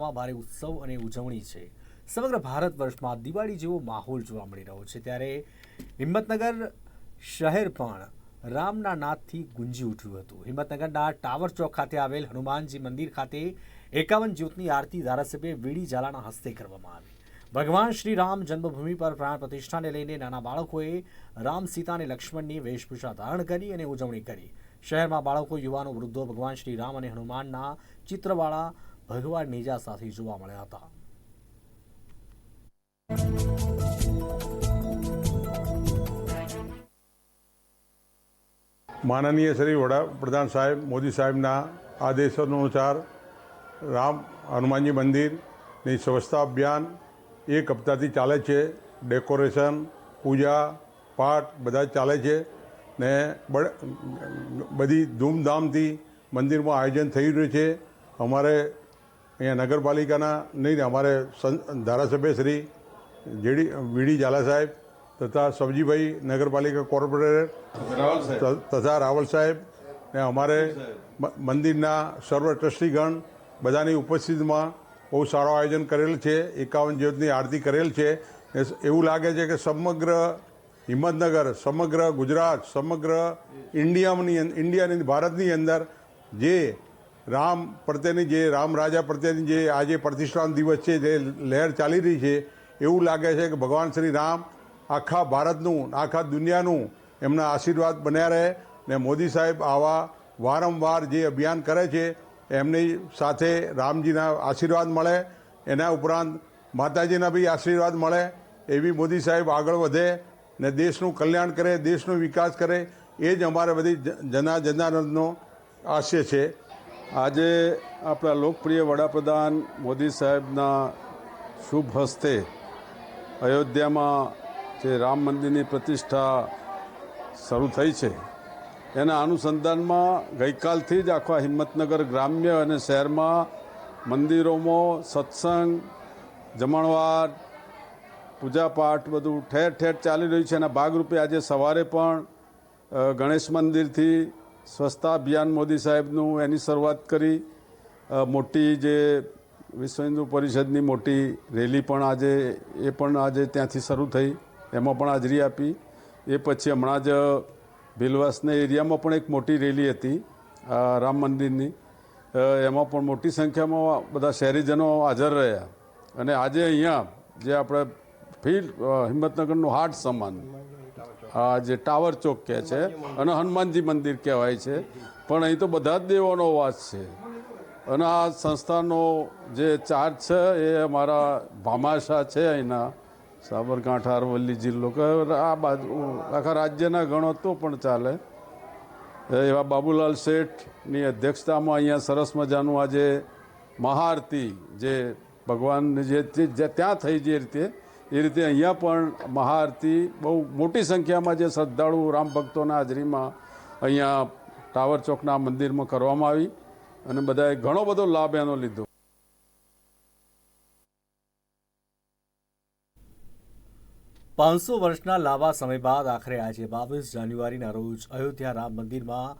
માં ભારે ઉત્સવ અને ઉજવણી છે. સમગ્ર ભારત વર્ષમાં દિવાળી જેવો માહોલ જોવા મળી રહ્યો છે. ત્યારે હિંમતનગર શહેર પણ રામના નાદથી ગુંજી ઉઠ્યું હતું. હિંમતનગરના ટાવર ચોક ખાતે આવેલ હનુમાનજી મંદિર ખાતે એકાવન જ્યોતની આરતી ધારાસભ્ય વીડી ઝાલાના હસ્તે કરવામાં આવી. ભગવાન શ્રી રામ જન્મભૂમિ પર પ્રાણ પ્રતિષ્ઠાને લઈને નાના બાળકોએ રામ સીતા અને લક્ષ્મણની વેશભૂષા ધારણ કરી અને ઉજવણી કરી. શહેરમાં બાળકો, યુવાનો, વૃદ્ધો, ભગવાન શ્રી રામ અને હનુમાનના ચિત્રવાળા ભગવાન નેજા સાથે જોવા મળ્યા હતા. માનનીય શ્રી વડાપ્રધાન સાહેબ, મોદી સાહેબના આદેશો અનુસાર રામ હનુમાનજી મંદિરની સ્વચ્છતા અભિયાન એક હપ્તાથી ચાલે છે. ડેકોરેશન, પૂજા, પાઠ બધા ચાલે છે ને બધી ધૂમધામથી મંદિરમાં આયોજન થઈ રહ્યું છે. અમારે અહીંયા નગરપાલિકાના નહીં અમારે ધારાસભ્ય શ્રી જેડી વીડી ઝાલા સાહેબ તથા સબજીભાઈ નગરપાલિકા કોર્પોરેટર તથા રાવલ સાહેબ ને અમારે મંદિરના સર્વ ટ્રસ્ટીગણ બધાની ઉપસ્થિતિમાં બહુ સારું આયોજન કરેલ છે એકાવન જ્યોતની આરતી કરેલ છે એવું લાગે છે કે સમગ્ર હિંમતનગર સમગ્ર ગુજરાત સમગ્ર ઇન્ડિયાની ઇન્ડિયાની ભારતની અંદર જે રામ પ્રત્યેની જે, રામ રાજા પ્રત્યેની જે આજે પ્રતિષ્ઠાન દિવસ છે, જે લહેર ચાલી રહી છે, એવું લાગે છે કે ભગવાન શ્રી રામ આખા ભારતનું, આખા દુનિયાનું એમના આશીર્વાદ બન્યા રહે ને મોદી સાહેબ આવા વારંવાર જે અભિયાન કરે છે, એમની સાથે રામજીના આશીર્વાદ મળે, એના ઉપરાંત માતાજીના બી આશીર્વાદ મળે, એવી મોદી સાહેબ આગળ વધે ને દેશનું કલ્યાણ કરે, દેશનો વિકાસ કરે, એ જ અમારે બધી જના જનાનંદનો આશય છે. આજે આપણા લોકપ્રિય વડાપ્રધાન મોદી સાહેબના શુભ હસ્તે અયોધ્યામાં જે રામ મંદિરની પ્રતિષ્ઠા શરૂ થઈ છે, એના અનુસંધાનમાં ગઈકાલથી જ આખા હિંમતનગર ગ્રામ્ય અને શહેરમાં મંદિરોમાં સત્સંગ, જમણવાર, પૂજાપાઠ બધું ઠેર ઠેર ચાલી રહ્યું છે. એના ભાગરૂપે આજે સવારે પણ ગણેશ મંદિરથી સ્વચ્છતા અભિયાન મોદી સાહેબનું એની શરૂઆત કરી. મોટી જે વિશ્વ હિન્દુ પરિષદની મોટી રેલી પણ આજે, એ પણ આજે ત્યાંથી શરૂ થઈ. એમાં પણ હાજરી આપી. એ પછી હમણાં જ ભીલવાસના એરિયામાં પણ એક મોટી રેલી હતી રામ મંદિરની. એમાં પણ મોટી સંખ્યામાં બધા શહેરીજનો હાજર રહ્યા. અને આજે અહીંયા જે આપણે ફીલ્ડ હિંમતનગરનું હાર્ટ સમાન. જે ટાવર ચોક કહે છે અને હનુમાનજી મંદિર કહેવાય છે. પણ અહીં તો બધા જ દેવોનો વાસ છે. અને આ સંસ્થાનો જે ચાર્જ છે એ અમારા ભામાશા છે અહીંના, સાબરકાંઠા, અરવલ્લી જિલ્લો, કે આ બાજુ, આખા રાજ્યના ગણો તો પણ ચાલે. એવા બાબુલાલ શેઠની અધ્યક્ષતામાં અહીંયા સરસ મજાનું આજે મહાઆરતી જે ભગવાનની જે જે ત્યાં થઈ જે રીતે એ રીતે અહીંયા પણ મહાઆરતી બહુ મોટી સંખ્યામાં જે શ્રદ્ધાળુ રામ હાજરીમાં અહીંયા ટાવર ચોકના મંદિરમાં કરવામાં આવી અને બધાએ ઘણો બધો લાભ એનો લીધો. પાંચસો વર્ષના લાંબા સમય બાદ આખરે આજે બાવીસ જાન્યુઆરીના રોજ અયોધ્યા રામ મંદિરમાં